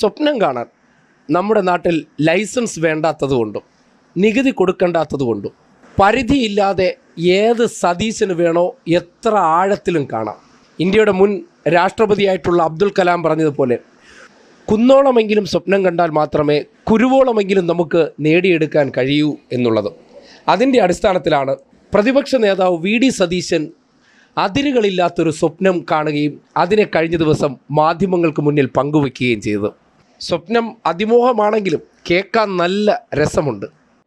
സ്വപ്നം കാണാൻ നമ്മുടെ നാട്ടിൽ ലൈസൻസ് വേണ്ടാത്തതുകൊണ്ടും നികുതി കൊടുക്കേണ്ടാത്തതുകൊണ്ടും പരിധിയില്ലാതെ ഏത് സതീശന് വേണോ എത്ര ആഴത്തിലും കാണാം. ഇന്ത്യയുടെ മുൻ രാഷ്ട്രപതിയായിട്ടുള്ള അബ്ദുൽ കലാം പറഞ്ഞതുപോലെ കുന്നോളമെങ്കിലും സ്വപ്നം കണ്ടാൽ മാത്രമേ കുരുവോളമെങ്കിലും നമുക്ക് നേടിയെടുക്കാൻ കഴിയൂ എന്നുള്ളത്. അതിന്റെ അടിസ്ഥാനത്തിലാണ് പ്രതിപക്ഷ നേതാവ് വി ഡി സതീശൻ അതിരുകളില്ലാത്തൊരു സ്വപ്നം കാണുകയും അതിനെ കഴിഞ്ഞ ദിവസം മാധ്യമങ്ങൾക്ക് മുന്നിൽ പങ്കുവെക്കുകയും ചെയ്തത്. സ്വപ്നം അതിമോഹമാണെങ്കിലും കേൾക്കാൻ നല്ല രസമുണ്ട്.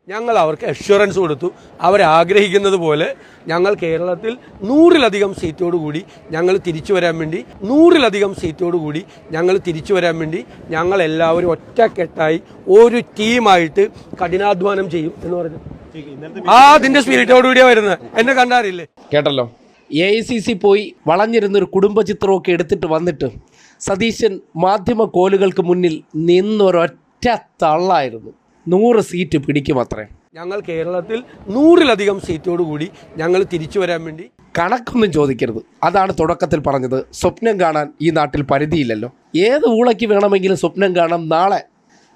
ഞങ്ങൾ അവർക്ക് അഷ്വറൻസ് കൊടുത്തു. അവരാഗ്രഹിക്കുന്നത് പോലെ ഞങ്ങൾ കേരളത്തിൽ നൂറിലധികം സീറ്റോട് കൂടി ഞങ്ങൾ തിരിച്ചു വരാൻ വേണ്ടി നൂറിലധികം സീറ്റോട് കൂടി ഞങ്ങൾ തിരിച്ചു വരാൻ വേണ്ടി ഞങ്ങൾ എല്ലാവരും ഒറ്റക്കെട്ടായി ഒരു ടീമായിട്ട് കഠിനാധ്വാനം ചെയ്യും എന്ന് പറഞ്ഞു. ആ അതിന്റെ സ്പിരിറ്റോട് കൂടിയാണ് വരുന്നത്. എന്നെ കണ്ടാറില്ലേ കേട്ടല്ലോ. എ ഐ സി സി പോയി വളഞ്ഞിരുന്നൊരു കുടുംബ ചിത്രമൊക്കെ എടുത്തിട്ട് വന്നിട്ട് സതീശൻ മാധ്യമ കോലുകൾക്ക് മുന്നിൽ നിന്നൊരൊറ്റ തള്ളായിരുന്നു. നൂറ് സീറ്റ് പിടിക്കും അത്രേ ഞങ്ങൾ കേരളത്തിൽ നൂറിലധികം സീറ്റോട് കൂടി ഞങ്ങൾ തിരിച്ചു വരാൻ വേണ്ടി കണക്കൊന്നും ചോദിക്കരുത്. അതാണ് തുടക്കത്തിൽ പറഞ്ഞത്. സ്വപ്നം കാണാൻ ഈ നാട്ടിൽ പരിധിയില്ലല്ലോ. ഏത് ഊളയ്ക്ക് വേണമെങ്കിലും സ്വപ്നം കാണാം നാളെ.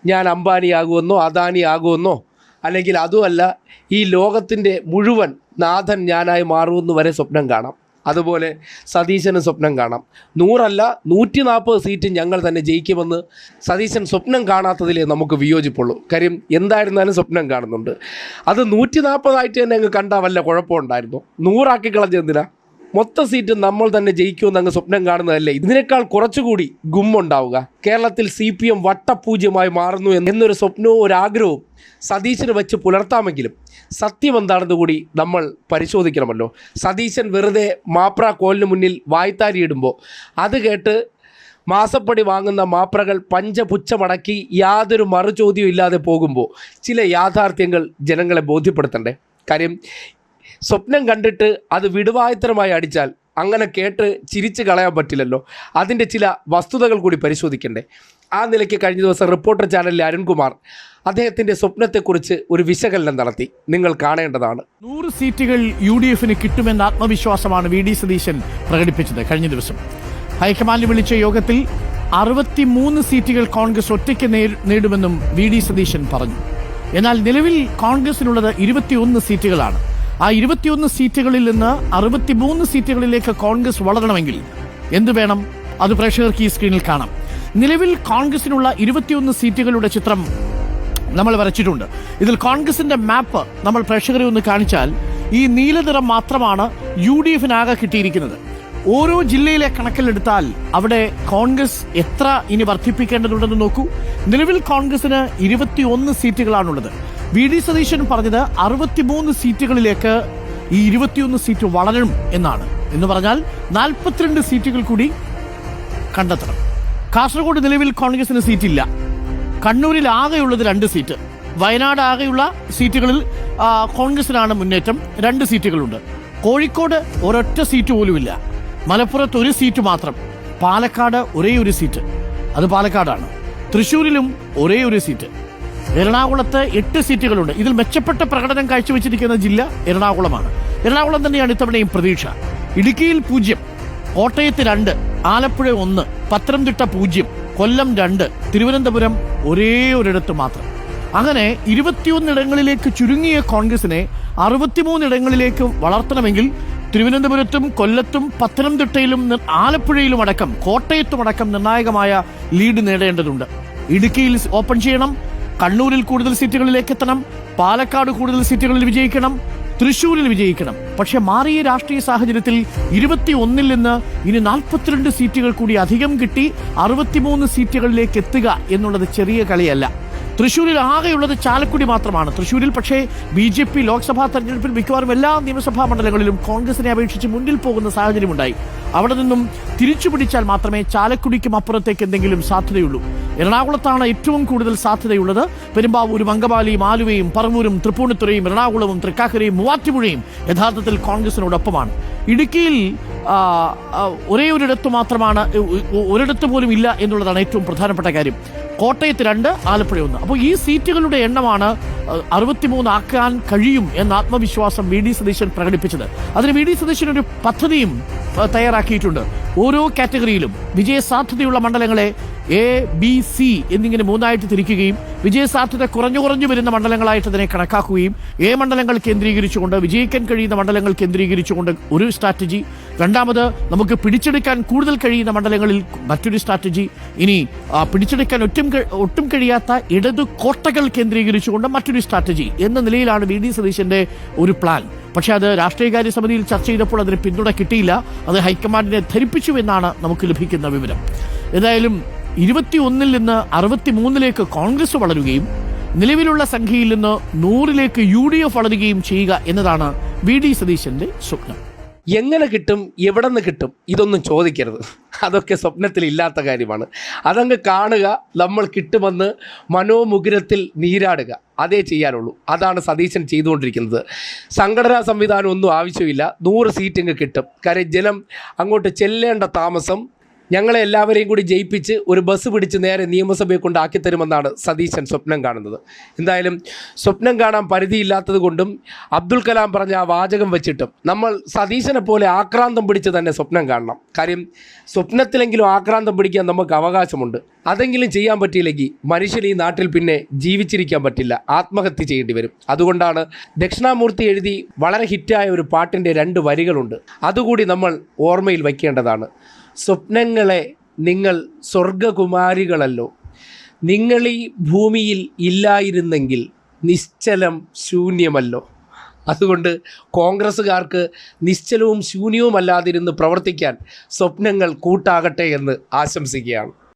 ഞാൻ അംബാനി ആകുമെന്നോ അദാനി ആകുമെന്നോ അല്ലെങ്കിൽ അതുമല്ല ഈ ലോകത്തിന്റെ മുഴുവൻ നാഥൻ ഞാനായി മാറുമെന്ന് വരെ സ്വപ്നം കാണാം. അതുപോലെ സതീശന് സ്വപ്നം കാണാം. നൂറല്ല നൂറ്റി നാൽപ്പത് സീറ്റ് ഞങ്ങൾ തന്നെ ജയിക്കുമെന്ന് സതീശൻ സ്വപ്നം കാണാത്തതിലേ നമുക്ക് വിയോജിപ്പുള്ളൂ. കാര്യം എന്തായിരുന്നാലും സ്വപ്നം കാണുന്നുണ്ട്. അത് നൂറ്റി നാൽപ്പതായിട്ട് തന്നെ അങ്ങ് കണ്ടാൽ വല്ല കുഴപ്പമുണ്ടായിരുന്നു? നൂറാക്കി കളഞ്ഞെന്തിനാ മൊത്ത സീറ്റ് നമ്മൾ തന്നെ ജയിക്കുമെന്ന് അങ്ങ് സ്വപ്നം കാണുന്നതല്ലേ? ഇതിനേക്കാൾ കുറച്ചുകൂടി ഗുമ്മുണ്ടാവുക കേരളത്തിൽ സി പി എം വട്ടപൂജ്യമായി മാറുന്നു എന്നൊരു സ്വപ്നവും ഒരു ആഗ്രഹവും സതീശന് വെച്ച് പുലർത്താമെങ്കിലും സത്യം എന്താണെന്ന് കൂടി നമ്മൾ പരിശോധിക്കണമല്ലോ. സതീശൻ വെറുതെ മാപ്ര കോലിന് മുന്നിൽ വായ്ത്താരിയിടുമ്പോൾ അത് കേട്ട് മാസപ്പടി വാങ്ങുന്ന മാപ്രകൾ പഞ്ചപുച്ഛമടക്കി യാതൊരു മറുചോദ്യവും ഇല്ലാതെ പോകുമ്പോൾ ചില യാഥാർത്ഥ്യങ്ങൾ ജനങ്ങളെ ബോധ്യപ്പെടുത്തണ്ടേ? കാര്യം സ്വപ്നം കണ്ടിട്ട് അത് വിടുവായത്തരമായി അടിച്ചാൽ അങ്ങനെ കേട്ട് ചിരിച്ചു കളയാൻ പറ്റില്ലല്ലോ. അതിന്റെ ചില വസ്തുതകൾ കൂടി പരിശോധിക്കണ്ടേ. ആ നിലയ്ക്ക് കഴിഞ്ഞ ദിവസം റിപ്പോർട്ടർ ചാനലിലെ അരുൺകുമാർ അദ്ദേഹത്തിന്റെ സ്വപ്നത്തെക്കുറിച്ച് ഒരു വിശകലനം നടത്തി. നിങ്ങൾ കാണേണ്ടതാണ്. നൂറ് സീറ്റുകൾ യു ഡി എഫിന് കിട്ടുമെന്ന ആത്മവിശ്വാസമാണ് വി ഡി സതീശൻ പ്രകടിപ്പിച്ചത് കഴിഞ്ഞ ദിവസം. ഹൈക്കമാൻഡ് വിളിച്ച യോഗത്തിൽ അറുപത്തിമൂന്ന് സീറ്റുകൾ കോൺഗ്രസ് ഒറ്റയ്ക്ക് നേടുമെന്നും വി ഡി സതീശൻ പറഞ്ഞു. എന്നാൽ നിലവിൽ കോൺഗ്രസിനുള്ളത് ഇരുപത്തിയൊന്ന് സീറ്റുകളാണ്. ആ ഇരുപത്തിയൊന്ന് സീറ്റുകളിൽ നിന്ന് അറുപത്തിമൂന്ന് സീറ്റുകളിലേക്ക് കോൺഗ്രസ് വളരണമെങ്കിൽ എന്തു വേണം? അത് പ്രേക്ഷകർക്ക് ഈ സ്ക്രീനിൽ കാണാം. നിലവിൽ കോൺഗ്രസിനുള്ള ഇരുപത്തിയൊന്ന് സീറ്റുകളുടെ ചിത്രം നമ്മൾ വരച്ചിട്ടുണ്ട്. ഇതിൽ കോൺഗ്രസിന്റെ മാപ്പ് നമ്മൾ പ്രേക്ഷകരെ ഒന്ന് കാണിച്ചാൽ ഈ നീലനിറം മാത്രമാണ് യു ഡി എഫിനാകെ കിട്ടിയിരിക്കുന്നത്. ഓരോ ജില്ലയിലെ കണക്കിലെടുത്താൽ അവിടെ കോൺഗ്രസ് എത്ര ഇനി വർദ്ധിപ്പിക്കേണ്ടതുണ്ടെന്ന് നോക്കൂ. നിലവിൽ കോൺഗ്രസിന് ഇരുപത്തിയൊന്ന് സീറ്റുകളാണുള്ളത്. വി ഡി സതീശൻ പറഞ്ഞത് അറുപത്തിമൂന്ന് സീറ്റുകളിലേക്ക് ഈ ഇരുപത്തിയൊന്ന് സീറ്റ് വളരും എന്നാണ്. എന്ന് പറഞ്ഞാൽ നാൽപ്പത്തിരണ്ട് സീറ്റുകൾ കൂടി കണ്ടെത്തണം. കാസർഗോഡ് നിലവിൽ കോൺഗ്രസിന് സീറ്റില്ല. കണ്ണൂരിൽ ആകെയുള്ളത് രണ്ട് സീറ്റ്. വയനാട് ആകെയുള്ള സീറ്റുകളിൽ കോൺഗ്രസിനാണ് മുന്നേറ്റം. രണ്ട് സീറ്റുകളുണ്ട്. കോഴിക്കോട് ഒരൊറ്റ സീറ്റ് പോലുമില്ല. മലപ്പുറത്ത് ഒരു സീറ്റ് മാത്രം. പാലക്കാട് ഒരേ ഒരു സീറ്റ്. അത് പാലക്കാടാണ്. തൃശൂരിലും ഒരേ ഒരു സീറ്റ്. എറണാകുളത്ത് എട്ട് സീറ്റുകളുണ്ട്. ഇതിൽ മെച്ചപ്പെട്ട പ്രകടനം കാഴ്ചവെച്ചിരിക്കുന്ന ജില്ല എറണാകുളമാണ്. എറണാകുളം തന്നെയാണ് ഇത്തവണയും പ്രതീക്ഷ. ഇടുക്കിയിൽ പൂജ്യം കോട്ടയത്ത് രണ്ട് ആലപ്പുഴ ഒന്ന് പത്തനംതിട്ട പൂജ്യം കൊല്ലം രണ്ട് തിരുവനന്തപുരം ഒരേ ഒരിടത്ത് മാത്രം. അങ്ങനെ ഇരുപത്തിയൊന്നിടങ്ങളിലേക്ക് ചുരുങ്ങിയ കോൺഗ്രസിനെ അറുപത്തിമൂന്നിടങ്ങളിലേക്ക് വളർത്തണമെങ്കിൽ തിരുവനന്തപുരത്തും കൊല്ലത്തും പത്തനംതിട്ടയിലും ആലപ്പുഴയിലും അടക്കം കോട്ടയത്തും അടക്കം നിർണായകമായ ലീഡ് നേടേണ്ടതുണ്ട്. ഇടുക്കിയിൽ ഓപ്പൺ ചെയ്യണം കണ്ണൂരിൽ കൂടുതൽ സീറ്റുകളിലേക്ക് എത്തണം. പാലക്കാട് കൂടുതൽ സീറ്റുകളിൽ വിജയിക്കണം. തൃശൂരിൽ വിജയിക്കണം. പക്ഷെ മാറിയ രാഷ്ട്രീയ സാഹചര്യത്തിൽ ഇരുപത്തി ഒന്നിൽ നിന്ന് ഇനി നാൽപ്പത്തിരണ്ട് സീറ്റുകൾ കൂടി അധികം കിട്ടി അറുപത്തിമൂന്ന് സീറ്റുകളിലേക്ക് എത്തുക എന്നുള്ളത് ചെറിയ കളിയല്ല. തൃശൂരിൽ ആകെയുള്ളത് ചാലക്കുടി മാത്രമാണ്. തൃശ്ശൂരിൽ പക്ഷേ ബി ജെ പി ലോക്സഭാ തെരഞ്ഞെടുപ്പിൽ മിക്കവാറും എല്ലാ നിയമസഭാ മണ്ഡലങ്ങളിലും കോൺഗ്രസിനെ അപേക്ഷിച്ച് മുന്നിൽ പോകുന്ന സാഹചര്യമുണ്ടായി. അവിടെ നിന്നും തിരിച്ചു പിടിച്ചാൽ മാത്രമേ ചാലക്കുടിക്കും അപ്പുറത്തേക്ക് എന്തെങ്കിലും സാധ്യതയുള്ളൂ. എറണാകുളത്താണ് ഏറ്റവും കൂടുതൽ സാധ്യതയുള്ളത്. പെരുമ്പാവൂരും അങ്കമാലിയും ആലുവയും പറവൂരും തൃപ്പൂണിത്തുറയും എറണാകുളവും തൃക്കാക്കരയും മൂവാറ്റുപുഴയും യഥാർത്ഥത്തിൽ കോൺഗ്രസിനോടൊപ്പമാണ്. ഇടുക്കിയിൽ ഒരേ ഒരിടത്ത് മാത്രമാണ് ഒരിടത്ത് പോലും ഇല്ല എന്നുള്ളതാണ് ഏറ്റവും പ്രധാനപ്പെട്ട കാര്യം. കോട്ടയത്ത് രണ്ട് ആലപ്പുഴ ഒന്ന്. അപ്പോൾ ഈ സീറ്റുകളുടെ എണ്ണമാണ് അറുപത്തിമൂന്ന് ആക്കാൻ കഴിയും എന്ന ആത്മവിശ്വാസം വി ഡി സതീശൻ പ്രകടിപ്പിച്ചത്. അതിന് വി ഡി സതീശൻ ഒരു പദ്ധതിയും തയ്യാറാക്കിയിട്ടുണ്ട്. ഓരോ കാറ്റഗറിയിലും വിജയസാധ്യതയുള്ള മണ്ഡലങ്ങളെ എ ബി സി എന്നിങ്ങനെ മൂന്നായിട്ട് തിരിക്കുകയും വിജയസാധ്യത കുറഞ്ഞു കുറഞ്ഞു വരുന്ന മണ്ഡലങ്ങളായിട്ട് അതിനെ കണക്കാക്കുകയും എ മണ്ഡലങ്ങൾ കേന്ദ്രീകരിച്ചുകൊണ്ട് വിജയിക്കാൻ കഴിയുന്ന മണ്ഡലങ്ങൾ കേന്ദ്രീകരിച്ചുകൊണ്ട് ഒരു സ്ട്രാറ്റജി. രണ്ടാമത് നമുക്ക് പിടിച്ചെടുക്കാൻ കൂടുതൽ കഴിയുന്ന മണ്ഡലങ്ങളിൽ മറ്റൊരു സ്ട്രാറ്റജി. ഇനി പിടിച്ചെടുക്കാൻ പിടിച്ചെടുക്കാൻ ഒട്ടും ഒട്ടും കഴിയാത്ത ഇടതു കോട്ടകൾ കേന്ദ്രീകരിച്ചുകൊണ്ട് മറ്റൊരു സ്ട്രാറ്റജി എന്ന നിലയിലാണ് വി ഡി സതീശന്റെ ഒരു പ്ലാൻ. പക്ഷെ അത് രാഷ്ട്രീയകാര്യ സമിതിയിൽ ചർച്ച ചെയ്തപ്പോൾ അതിന് പിന്തുണ കിട്ടിയില്ല. അത് ഹൈക്കമാൻഡിനെ ധരിപ്പിച്ചു എന്നാണ് നമുക്ക് ലഭിക്കുന്ന വിവരം. ഏതായാലും ഇരുപത്തിയൊന്നിൽ നിന്ന് അറുപത്തിമൂന്നിലേക്ക് കോൺഗ്രസ് വളരുകയും നിലവിലുള്ള സംഖ്യയിൽ നിന്ന് നൂറിലേക്ക് യു ഡി എഫ് വളരുകയും ചെയ്യുക എന്നതാണ് വി ഡി സതീശന്റെ സ്വപ്നം. എങ്ങനെ കിട്ടും? എവിടെ നിന്ന് കിട്ടും? ഇതൊന്നും ചോദിക്കരുത്. അതൊക്കെ സ്വപ്നത്തിൽ ഇല്ലാത്ത കാര്യമാണ്. അതങ്ങ് കാണുക നമ്മൾ കിട്ടുമെന്ന് മനോമുകുരത്തിൽ നീരാടുക. അതേ ചെയ്യാനുള്ളൂ. അതാണ് സതീശൻ ചെയ്തുകൊണ്ടിരിക്കുന്നത്. സംഘടനാ സംവിധാനം ഒന്നും ആവശ്യമില്ല. നൂറ് സീറ്റിങ് കിട്ടും. കാര്യം ജനം അങ്ങോട്ട് ചെല്ലേണ്ട താമസം ഞങ്ങളെ എല്ലാവരെയും കൂടി ജയിപ്പിച്ച് ഒരു ബസ് പിടിച്ച് നേരെ നിയമസഭയെ കൊണ്ട് ആക്കിത്തരുമെന്നാണ് സതീശൻ സ്വപ്നം കാണുന്നത്. എന്തായാലും സ്വപ്നം കാണാൻ പരിധിയില്ലാത്തത് കൊണ്ടും അബ്ദുൽ കലാം പറഞ്ഞ ആ വാചകം വെച്ചിട്ടും നമ്മൾ സതീശനെ പോലെ ആക്രാന്തം പിടിച്ച് തന്നെ സ്വപ്നം കാണണം. കാര്യം സ്വപ്നത്തിലെങ്കിലും ആക്രാന്തം പിടിക്കാൻ നമുക്ക് അവകാശമുണ്ട്. അതെങ്കിലും ചെയ്യാൻ പറ്റിയില്ലെങ്കിൽ മനുഷ്യൻ ഈ നാട്ടിൽ പിന്നെ ജീവിച്ചിരിക്കാൻ പറ്റില്ല. ആത്മഹത്യ ചെയ്യേണ്ടി വരും. അതുകൊണ്ടാണ് ദക്ഷിണാമൂർത്തി എഴുതി വളരെ ഹിറ്റായ ഒരു പാട്ടിന്റെ രണ്ട് വരികളുണ്ട്. അതുകൂടി നമ്മൾ ഓർമ്മയിൽ വയ്ക്കേണ്ടതാണ്. സ്വപ്നങ്ങളെ നിങ്ങൾ സ്വർഗകുമാരികളല്ലോ നിങ്ങൾ ഈ ഭൂമിയിൽ ഇല്ലായിരുന്നെങ്കിൽ നിശ്ചലം ശൂന്യമല്ലോ. അതുകൊണ്ട് കോൺഗ്രസ്സുകാർക്ക് നിശ്ചലവും ശൂന്യവുമല്ലാതിരുന്ന് പ്രവർത്തിക്കാൻ സ്വപ്നങ്ങൾ കൂട്ടാകട്ടെ എന്ന് ആശംസിക്കുകയാണ്.